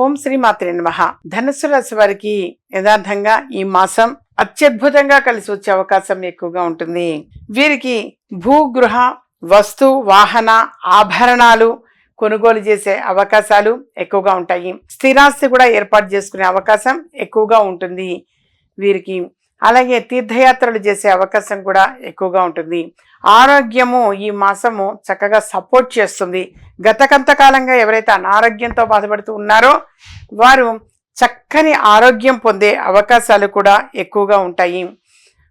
ఓం శ్రీ మాత్రే నమః. ధనుసు రాశి వారికి యథార్థంగా ఈ మాసం అత్యద్భుతంగా కలిసి వచ్చే అవకాశం ఎక్కువగా ఉంటుంది. వీరికి భూగృహ వస్తు వాహన ఆభరణాలు కొనుగోలు చేసే అవకాశాలు ఎక్కువగా ఉంటాయి. స్థిరాస్తి కూడా ఏర్పాటు చేసుకునే అవకాశం ఎక్కువగా ఉంటుంది. వీరికి అలాగే తీర్థయాత్రలు చేసే అవకాశం కూడా ఎక్కువగా ఉంటుంది. ఆరోగ్యము ఈ మాసము చక్కగా సపోర్ట్ చేస్తుంది. గత కొంతకాలంగా ఎవరైతే అనారోగ్యంతో బాధపడుతూ ఉన్నారో వారు చక్కని ఆరోగ్యం పొందే అవకాశాలు కూడా ఎక్కువగా ఉంటాయి.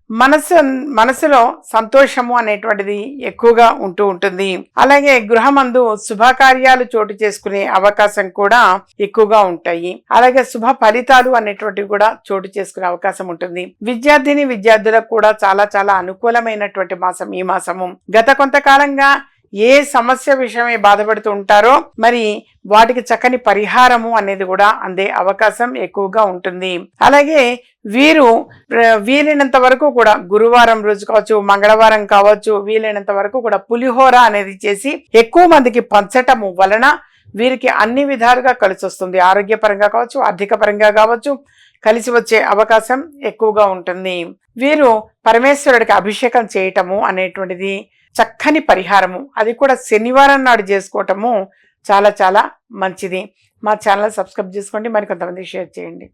మనసు మనసులో సంతోషము అనేటువంటిది ఎక్కువగా ఉంటూ ఉంటుంది. అలాగే గృహమందు శుభకార్యాలు చోటు చేసుకునే అవకాశం కూడా ఎక్కువగా ఉంటాయి. అలాగే శుభ ఫలితాలు అనేటువంటివి కూడా చోటు చేసుకునే అవకాశం ఉంటుంది. విద్యార్థిని విద్యార్థులకు కూడా చాలా చాలా అనుకూలమైనటువంటి మాసం ఈ మాసము. గత కొంతకాలంగా ఏ సమస్య విషయమై బాధపడుతూ ఉంటారో మరి వాటికి చక్కని పరిహారము అనేది కూడా అందే అవకాశం ఎక్కువగా ఉంటుంది. అలాగే వీరు వీలైనంత వరకు కూడా గురువారం రోజు కావచ్చు మంగళవారం కావచ్చు వీలైనంత వరకు కూడా పులిహోర అనేది చేసి ఎక్కువ మందికి పంచటము వలన వీరికి అన్ని విధాలుగా కలిసి వస్తుంది ఆరోగ్యపరంగా కావచ్చు ఆర్థిక పరంగా కావచ్చు కలిసి వచ్చే అవకాశం ఎక్కువగా ఉంటుంది. వీరు పరమేశ్వరుడికి అభిషేకం చేయటము అనేటువంటిది చక్కని పరిహారము. అది కూడా శనివారం నాడు చేసుకోవటము చాలా చాలా మంచిది. మా ఛానల్ సబ్స్క్రైబ్ చేసుకోండి. మరి కొంతమంది షేర్ చేయండి.